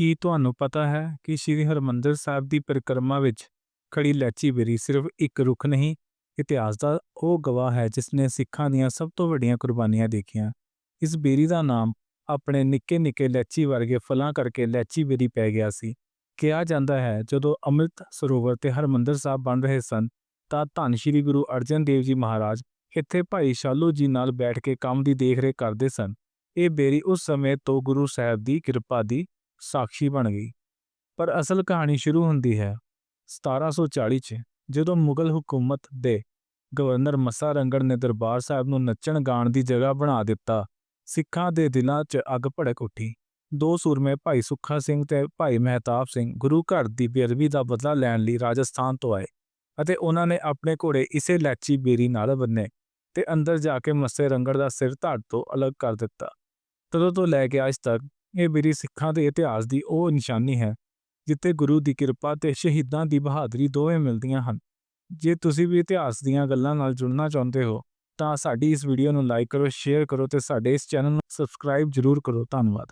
ਕੀ ਤੁਹਾਨੂੰ ਪਤਾ ਹੈ ਕਿ ਸ੍ਰੀ ਹਰਮੰਦਰ ਸਾਹਿਬ ਦੀ ਪਰਿਕਰਮਾ ਵਿੱਚ ਖੜੀ ਲੈਚੀ ਬੇਰੀ ਸਿਰਫ ਇੱਕ ਰੁੱਖ ਨਹੀਂ, ਇਤਿਹਾਸ ਦਾ ਉਹ ਗਵਾਹ ਹੈ ਜਿਸ ਨੇ ਸਿੱਖਾਂ ਦੀਆਂ ਸਭ ਤੋਂ ਵੱਡੀਆਂ ਕੁਰਬਾਨੀਆਂ ਦੇਖੀਆਂ। ਇਸ ਬੇਰੀ ਦਾ ਨਾਮ ਆਪਣੇ ਨਿੱਕੇ ਨਿੱਕੇ ਲੈਚੀ ਵਰਗੇ ਫਲਾਂ ਕਰਕੇ ਲੈਚੀ ਬੇਰੀ ਪੈ ਗਿਆ ਸੀ। ਕਿਹਾ ਜਾਂਦਾ ਹੈ, ਜਦੋਂ ਅੰਮ੍ਰਿਤ ਸਰੋਵਰ ਤੇ ਹਰਮੰਦਰ ਸਾਹਿਬ ਬਣ ਰਹੇ ਸਨ, ਤਾਂ ਧੰਨ ਸ਼੍ਰੀ ਗੁਰੂ ਅਰਜਨ ਦੇਵ ਜੀ ਮਹਾਰਾਜ ਇੱਥੇ ਭਾਈ ਸ਼ਾਲੂ ਜੀ ਨਾਲ ਬੈਠ ਕੇ ਕੰਮ ਦੀ ਦੇਖਰੇਖ ਕਰਦੇ ਸਨ। ਇਹ ਬੇਰੀ ਉਸ ਸਮੇਂ ਤੋਂ ਗੁਰੂ ਸਾਹਿਬ ਦੀ ਕਿਰਪਾ ਦੀ ਸਾਖੀ ਬਣ ਗਈ। ਪਰ ਅਸਲ ਕਹਾਣੀ ਸ਼ੁਰੂ ਹੁੰਦੀ ਹੈ 1740 ਚ, ਜਦੋਂ ਮੁਗਲ ਹਕੂਮਤ ਦੇ ਗਵਰਨਰ ਮੱਸਾ ਰੰਗੜ ਨੇ ਦਰਬਾਰ ਸਾਹਿਬ ਨੂੰ ਨੱਚਣ ਗਾਣ ਦੀ ਜਗ੍ਹਾ ਬਣਾ ਦਿੱਤਾ। ਸਿੱਖਾਂ ਦੇ ਦਿਲਾਂ 'ਚ ਅੱਗ ਭੜਕ ਉੱਠੀ। ਦੋ ਸੂਰਮੇ ਭਾਈ ਸੁੱਖਾ ਸਿੰਘ ਤੇ ਭਾਈ ਮਹਿਤਾਬ ਸਿੰਘ ਗੁਰੂ ਘਰ ਦੀ ਬੇਅਦਬੀ ਦਾ ਬਦਲਾ ਲੈਣ ਲਈ ਰਾਜਸਥਾਨ ਤੋਂ ਆਏ ਅਤੇ ਉਹਨਾਂ ਨੇ ਆਪਣੇ ਘੋੜੇ ਇਸੇ ਲੈਚੀ ਬੇਰੀ ਨਾਲ ਬੰਨੇ ਤੇ ਅੰਦਰ ਜਾ ਕੇ ਮੱਸੇ ਰੰਗੜ ਦਾ ਸਿਰ ਧੜ ਤੋਂ ਅਲੱਗ ਕਰ ਦਿੱਤਾ। ਤਦੋਂ ਤੋਂ ਲੈ ਕੇ ਅੱਜ ਤੱਕ ਇਹ ਬੇਰੀ ਸਿੱਖਾਂ ਦੇ ਇਤਿਹਾਸ ਦੀ ਉਹ ਨਿਸ਼ਾਨੀ ਹੈ, ਜਿੱਥੇ ਗੁਰੂ ਦੀ ਕਿਰਪਾ ਤੇ ਸ਼ਹੀਦਾਂ ਦੀ ਬਹਾਦਰੀ ਦੋਵੇਂ ਮਿਲਦੀਆਂ ਹਨ। ਜੇ ਤੁਸੀਂ ਵੀ ਇਤਿਹਾਸ ਦੀਆਂ ਗੱਲਾਂ ਨਾਲ ਜੁੜਨਾ ਚਾਹੁੰਦੇ ਹੋ, ਤਾਂ ਸਾਡੀ ਇਸ ਵੀਡੀਓ ਨੂੰ ਲਾਈਕ ਕਰੋ, ਸ਼ੇਅਰ ਕਰੋ ਤੇ ਸਾਡੇ ਇਸ ਚੈਨਲ ਨੂੰ ਸਬਸਕ੍ਰਾਈਬ ਜ਼ਰੂਰ ਕਰੋ। ਧੰਨਵਾਦ।